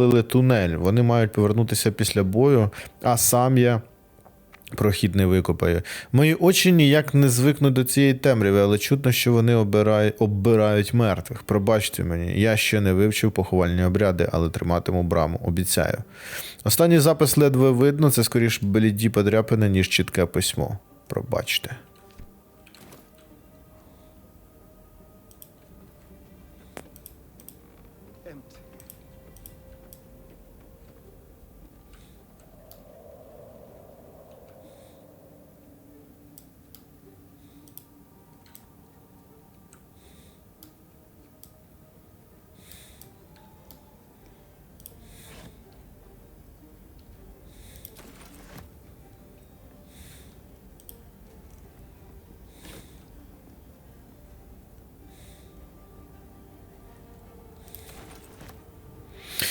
спалили тунель. Вони мають повернутися після бою, а сам я прохід не викопаю. Мої очі ніяк не звикнуть до цієї темряви, але чутно, що вони обирають оббирають мертвих. Пробачте мені, я ще не вивчив поховальні обряди, але триматиму браму. Обіцяю. Останній запис ледве видно, це скоріш бліді подряпини, ніж чітке письмо. Пробачте.